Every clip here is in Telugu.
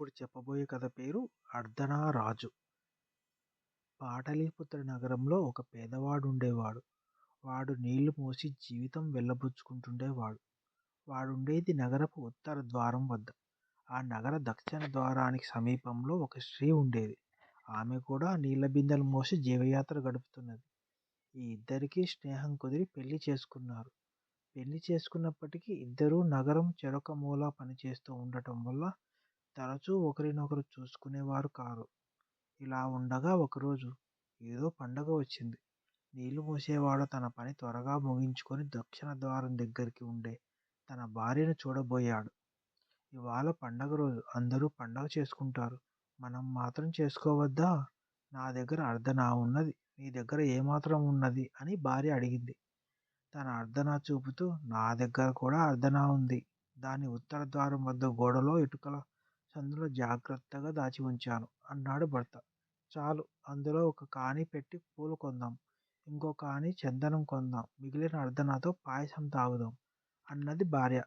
ఇప్పుడు చెప్పబోయే కథ పేరు అర్ధనారాజు. పాటలీపుత్ర నగరంలో ఒక పేదవాడు ఉండేవాడు వాడు నీళ్ళు మోసి జీవితం వెళ్ళబుచ్చుకుంటుండేవాడు. వాడుండేది నగరపు ఉత్తర ద్వారం వద్ద. ఆ నగర దక్షిణ ద్వారానికి సమీపంలో ఒక స్త్రీ ఉండేది. ఆమె కూడా నీళ్ళ బిందెలు మోసి జీవయాత్ర గడుపుతున్నది. ఈ ఇద్దరికీ స్నేహం కుదిరి పెళ్ళి చేసుకున్నారు. పెళ్ళి చేసుకున్నప్పటికీ ఇద్దరూ నగరం చెరొక మూల పనిచేస్తూ ఉండటం వల్ల తరచూ ఒకరినొకరు చూసుకునేవారు కారు. ఇలా ఉండగా ఒకరోజు ఏదో పండగ వచ్చింది. నీళ్ళు మోసేవాడు తన పని త్వరగా ముగించుకొని దక్షిణ ద్వారం దగ్గరికి ఉండే తన భార్యను చూడబోయాడు. ఇవాళ పండగ రోజు. అందరూ పండగ చేసుకుంటారు. మనం మాత్రం చేసుకోవద్దా? నా దగ్గర అర్ధనా ఉన్నది. నీ దగ్గర ఏమాత్రం ఉన్నది? అని భార్య అడిగింది. తన అర్ధనా చూపుతూ నా దగ్గర కూడా అర్ధనా ఉంది. దాని ఉత్తర ద్వారం వద్ద గోడలో ఇటుకల సందులో జాగ్రత్తగా దాచి ఉంచాను. అన్నాడు భర్త. చాలు అందులో ఒక కాని పెట్టి పూలు కొందాం. ఇంకో కాని చందనం కొందాం. మిగిలిన అర్ధనాతో పాయసం తాగుదాం అన్నది భార్య.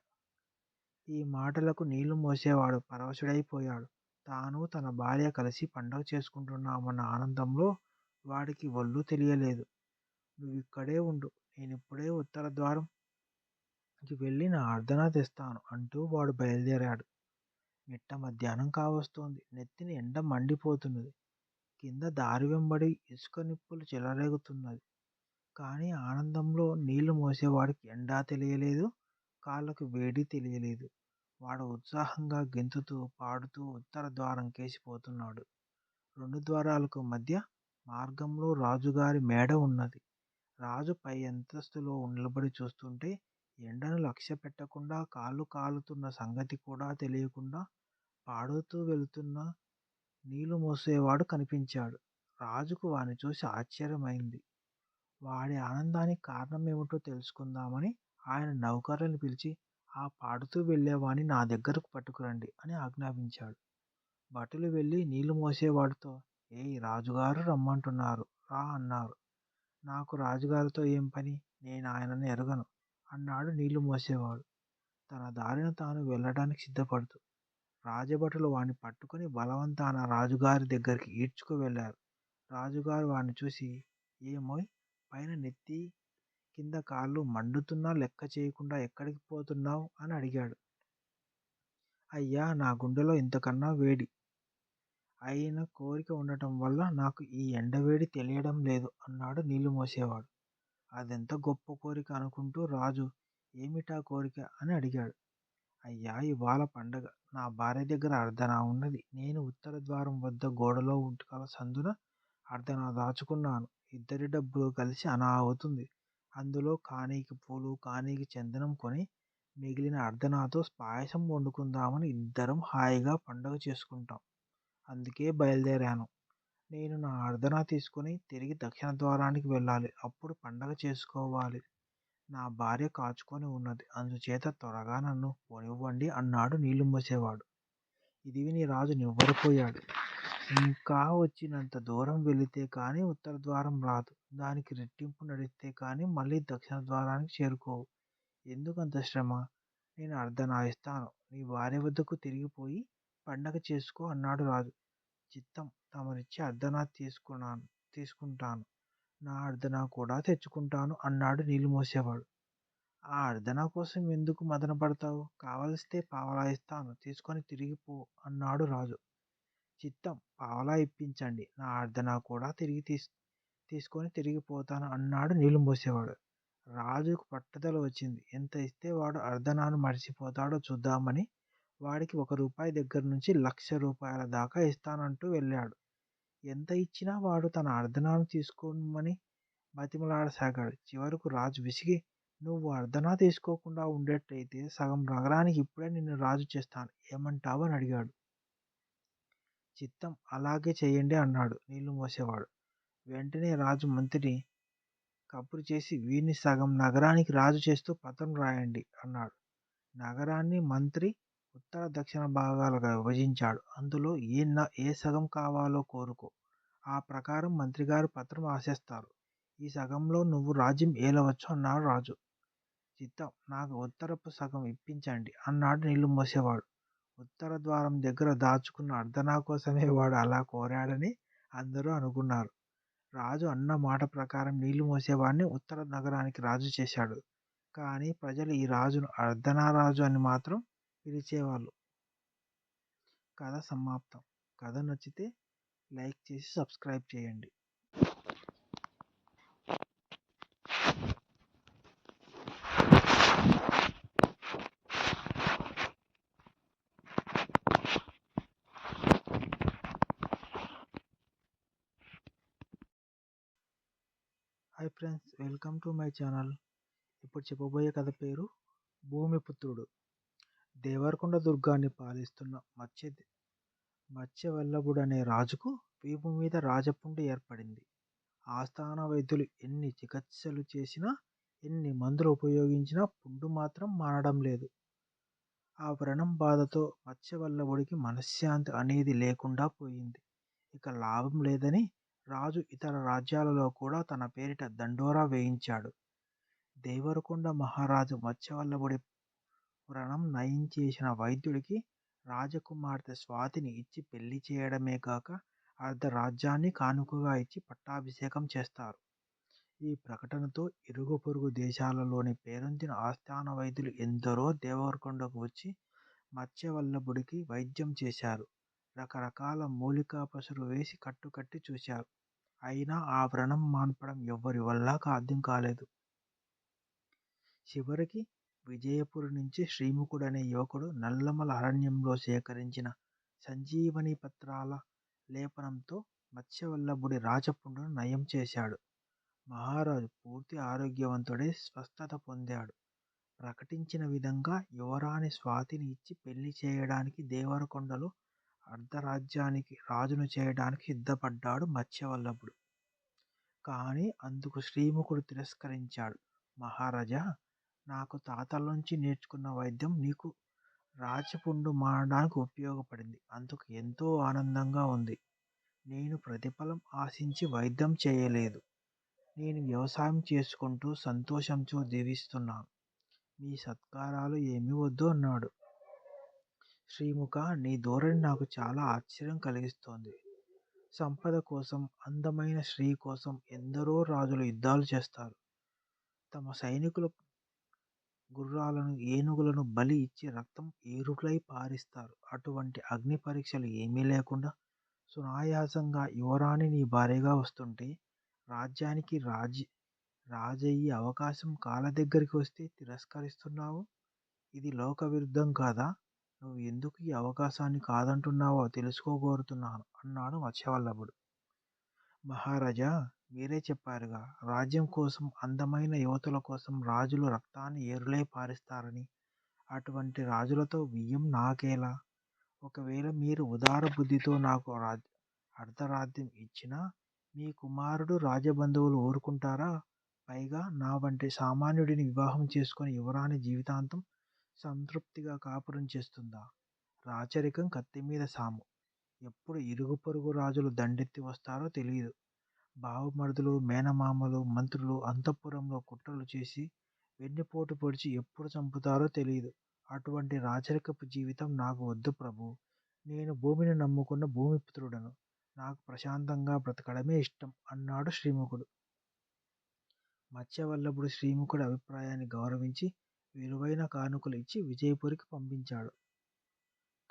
ఈ మాటలకు నీళ్ళు మోసేవాడు పరవశుడైపోయాడు. తాను తన భార్య కలిసి పండగ చేసుకుంటున్నామన్న ఆనందంలో వాడికి ఒళ్ళు తెలియలేదు. నువ్వు ఇక్కడే ఉండు నేను ఇప్పుడే ఉత్తర ద్వారంకి వెళ్ళి నా అర్ధనా తెస్తాను అంటూ వాడు బయలుదేరాడు. మిట్ట మధ్యాహ్నం కావస్తోంది. నెత్తిన ఎండ మండిపోతున్నది. కింద దారి వెంబడి ఇసుక నిప్పులు చెలరేగుతున్నది. కానీ ఆనందంలో నీళ్ళు మోసేవాడికి ఎండా తెలియలేదు కాళ్ళకు వేడి తెలియలేదు. వాడు ఉత్సాహంగా గెంతుతూ పాడుతూ ఉత్తర ద్వారం కేసిపోతున్నాడు. రెండు ద్వారాలకు మధ్య మార్గంలో రాజుగారి మేడ ఉన్నది. రాజు పై అంతస్తులో నిలబడి చూస్తుంటే ఎండను లక్ష్య పెట్టకుండా కాళ్ళు కాలుతున్న సంగతి కూడా తెలియకుండా పాడుతూ వెళుతున్న నీళ్ళు మోసేవాడు కనిపించాడు. రాజుకు వాని చూసి ఆశ్చర్యమైంది. వాడి ఆనందానికి కారణం ఏమిటో తెలుసుకుందామని ఆయన నౌకర్లను పిలిచి ఆ పాడుతూ వెళ్ళేవాడిని నా దగ్గరకు పట్టుకురండి అని ఆజ్ఞాపించాడు. భటులు వెళ్ళి నీళ్ళు మోసేవాడితో ఏయ్ రాజుగారు రమ్మంటున్నారు రా అన్నారు. నాకు రాజుగారితో ఏం పని? నేను ఆయనను ఎరగను. అన్నాడు నీళ్ళు మోసేవాడు. తన దారిన తాను వెళ్ళడానికి సిద్ధపడుతూ రాజభటులు వాణ్ణి పట్టుకుని బలవంతాన రాజుగారి దగ్గరికి ఈడ్చుకు వెళ్ళారు. రాజుగారు వాణ్ణి చూసి ఏమోయ్ పైన నెత్తి కింద కాళ్ళు మండుతున్నా లెక్క చేయకుండా ఎక్కడికి పోతున్నావు? అని అడిగాడు. అయ్యా నా గుండెలో ఇంతకన్నా వేడి. అయిన కోరిక ఉండటం వల్ల నాకు ఈ ఎండవేడి తెలియడం లేదు అన్నాడు నీళ్ళు మోసేవాడు. అదెంత గొప్ప కోరిక అనుకుంటూ రాజు ఏమిటా కోరిక? అని అడిగాడు. అయ్యా ఇవాళ పండగ. నా భార్య దగ్గర అర్ధనా ఉన్నది. నేను ఉత్తర ద్వారం వద్ద గోడలో ఉంటుకల సందున అర్ధనా దాచుకున్నాను. ఇద్దరి డబ్బులు కలిసి అనా అవుతుంది. అందులో కానీకి పూలు కానీకి చందనం కొని మిగిలిన అర్ధనాతో పాయసం వండుకుందామని ఇద్దరం హాయిగా పండగ చేసుకుంటాం. అందుకే బయలుదేరాను. నేను నా అర్ధనా తీసుకుని తిరిగి దక్షిణ ద్వారానికి వెళ్ళాలి. అప్పుడు పండగ చేసుకోవాలి. నా భార్య కాచుకొని ఉన్నది. అందుచేత త్వరగా నన్ను పోనివ్వండి అన్నాడు నీళ్ళు మోసేవాడు. ఇది విని రాజు నివ్వరిపోయాడు. ఇంకా వచ్చినంత దూరం వెళితే కానీ ఉత్తర ద్వారం రాదు. దానికి రెట్టింపు నడిస్తే కానీ మళ్ళీ దక్షిణ ద్వారానికి చేరుకోవు. ఎందుకంత శ్రమ? నేను అర్ధనాయిస్తాను నీ భార్య వద్దకు తిరిగిపోయి పండగ చేసుకో అన్నాడు రాజు. చిత్తం తమరిచ్చి అర్ధనా తీసుకున్నాను తీసుకుంటాను. నా అర్ధనా కూడా తెచ్చుకుంటాను అన్నాడు నీళ్ళు మోసేవాడు. ఆ అర్ధనా కోసం ఎందుకు మదన పడతావు? కావలిస్తే పావలా ఇస్తాను తీసుకొని తిరిగిపో అన్నాడు రాజు. చిత్తం పావలా ఇప్పించండి నా అర్ధనా కూడా తిరిగి తీసు తీసుకొని తిరిగిపోతాను అన్నాడు నీళ్ళు మోసేవాడు. రాజుకు పట్టుదల వచ్చింది. ఎంత ఇస్తే వాడు అర్ధనాను మర్చిపోతాడో చూద్దామని వాడికి ఒక రూపాయి దగ్గర నుంచి లక్ష రూపాయల దాకా ఇస్తానంటూ వెళ్ళాడు. ఎంత ఇచ్చినా వాడు తన అర్ధనాను తీసుకోమని బతిమలాడసాగాడు. చివరకు రాజు విసిగి నువ్వు అర్ధనా తీసుకోకుండా ఉండేట్టయితే సగం నగరానికి ఇప్పుడే నిన్ను రాజు చేస్తాను. ఏమంటావు? అని అడిగాడు. చిత్తం అలాగే చేయండి అన్నాడు. నీళ్ళు మోసేవాడు. వెంటనే రాజు మంత్రిని కబురు చేసి వీరిని సగం నగరానికి రాజు చేస్తూ పత్రం రాయండి అన్నాడు. నగరాన్ని మంత్రి ఉత్తర దక్షిణ భాగాలుగా విభజించాడు. అందులో ఏ ఏ సగం కావాలో కోరుకో. ఆ ప్రకారం మంత్రిగారు పత్రం రాసేస్తారు. ఈ సగంలో నువ్వు రాజ్యం ఏలవచ్చు అన్నాడు రాజు. చిత్తం నాకు ఉత్తరపు సగం ఇప్పించండి అన్నాడు నీళ్ళు మోసేవాడు. ఉత్తర ద్వారం దగ్గర దాచుకున్న అర్ధనా కోసమే వాడు అలా కోరాడని అందరూ అనుకున్నారు. రాజు అన్న మాట ప్రకారం నీళ్ళు మోసేవాడిని ఉత్తర నగరానికి రాజు చేశాడు. కానీ ప్రజలు ఈ రాజును అర్ధనా రాజు అని మాత్రం పిలిచేవాళ్ళు. కథ సమాప్తం. కథ నచ్చితే లైక్ చేసి సబ్స్క్రైబ్ చేయండి. Hi friends welcome to my channel ఇప్పుడు చెప్పబోయే కథ పేరు భూమిపుత్రుడు దేవరకొండ దుర్గాన్ని పాలిస్తున్న మత్స్య మత్స్యవల్లభుడు అనే రాజుకు వీపు మీద రాజపుండు ఏర్పడింది. ఆస్థాన వైద్యులు ఎన్ని చికిత్సలు చేసినా ఎన్ని మందులు ఉపయోగించినా పుండు మాత్రం మానడం లేదు. ఆ వ్రణం బాధతో మత్స్యవల్లభుడికి మనశ్శాంతి అనేది లేకుండా పోయింది. ఇక లాభం లేదని రాజు ఇతర రాజ్యాలలో కూడా తన పేరిట దండోరా వేయించాడు. దేవరకొండ మహారాజు మత్స్యవల్లభుడి వ్రణం నయం చేసిన వైద్యుడికి రాజకుమార్తె స్వాతిని ఇచ్చి పెళ్ళి చేయడమే కాక అర్ధ రాజ్యాన్ని కానుకగా ఇచ్చి పట్టాభిషేకం చేస్తారు. ఈ ప్రకటనతో ఇరుగు పొరుగు దేశాలలోని పేరొందిన ఆస్థాన వైద్యులు ఎందరో దేవరకొండకు వచ్చి మత్స్యవల్లభుడికి వైద్యం చేశారు. రకరకాల మూలికా పసురు వేసి కట్టుకట్టి చూశారు. అయినా ఆ వ్రణం మాన్పడం ఎవ్వరి వల్ల సాధ్యం కాలేదు. చివరికి విజయపురి నుంచి శ్రీముఖుడు అనే యువకుడు నల్లమల అరణ్యంలో సేకరించిన సంజీవని పత్రాల లేపనంతో మత్స్యవల్లభుడి రాజపుండును నయం చేశాడు. మహారాజు పూర్తి ఆరోగ్యవంతుడై స్వస్థత పొందాడు. ప్రకటించిన విధంగా యువరాణి స్వాతిని ఇచ్చి పెళ్ళి చేయడానికి దేవరకొండలో అర్ధరాజ్యానికి రాజును చేయడానికి సిద్ధపడ్డాడు మత్స్యవల్లభుడు. కానీ అందుకు శ్రీముఖుడు తిరస్కరించాడు. మహారాజా నాకు తాతల నుంచి నేర్చుకున్న వైద్యం నీకు రాచపుండు మానడానికి ఉపయోగపడింది. అందుకు ఎంతో ఆనందంగా ఉంది. నేను ప్రతిఫలం ఆశించి వైద్యం చేయలేదు. నేను వ్యవసాయం చేసుకుంటూ సంతోషంతో జీవిస్తున్నాను. మీ సత్కారాలు ఏమీ వద్దు అన్నాడు. శ్రీముఖ నీ ధోరణి నాకు చాలా ఆశ్చర్యం కలిగిస్తోంది. సంపద కోసం అందమైన స్త్రీ కోసం ఎందరో రాజులు యుద్ధాలు చేస్తారు. తమ సైనికుల గుర్రాలను ఏనుగులను బలి ఇచ్చి రక్తం ఏరులై పారిస్తారు. అటువంటి అగ్ని పరీక్షలు ఏమీ లేకుండా సునాయాసంగా యువరాణి నీ భార్యగా వస్తుంటే రాజ్యానికి రాజీ రాజయ్యే అవకాశం కాళ్ళ దగ్గరికి వస్తే తిరస్కరిస్తున్నావు? ఇది లోక విరుద్ధం కాదా? నువ్వు ఎందుకు ఈ అవకాశాన్ని కాదంటున్నావో తెలుసుకోగోరుతున్నాను అన్నాడు మత్స్యవల్లభుడు. మహారాజా మీరే చెప్పారుగా. రాజ్యం కోసం అందమైన యువతుల కోసం రాజులు రక్తాన్ని ఏరులై పారిస్తారని. అటువంటి రాజులతో బియ్యం నాకేలా? ఒకవేళ మీరు ఉదార బుద్ధితో నాకు రాజ్ అర్ధరాజ్యం ఇచ్చినా మీ కుమారుడు రాజబంధువులు ఊరుకుంటారా? పైగా నా వంటి సామాన్యుడిని వివాహం చేసుకుని యువరాణి జీవితాంతం సంతృప్తిగా కాపురం చేస్తుందా? రాచరికం కత్తి మీద సాము. ఎప్పుడు ఇరుగు పొరుగు రాజులు దండెత్తి వస్తారో తెలియదు బావమరుదులు మేనమామలు మంత్రులు అంతఃపురంలో కుట్రలు చేసి వెన్నుపోటు పొడిచి ఎప్పుడు చంపుతారో తెలియదు అటువంటి రాచరికపు జీవితం నాకు వద్దు ప్రభు. నేను భూమిని నమ్ముకున్న భూమిపుత్రుడను. నాకు ప్రశాంతంగా బ్రతకడమే ఇష్టం అన్నాడు శ్రీముఖుడు. మత్స్యవల్లభుడు శ్రీముఖుడి అభిప్రాయాన్ని గౌరవించి విలువైన కానుకలు ఇచ్చి విజయపురికి పంపించాడు.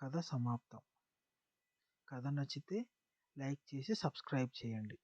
కథ సమాప్తం. కథ నచ్చితే లైక్ చేసి సబ్స్క్రైబ్ చేయండి.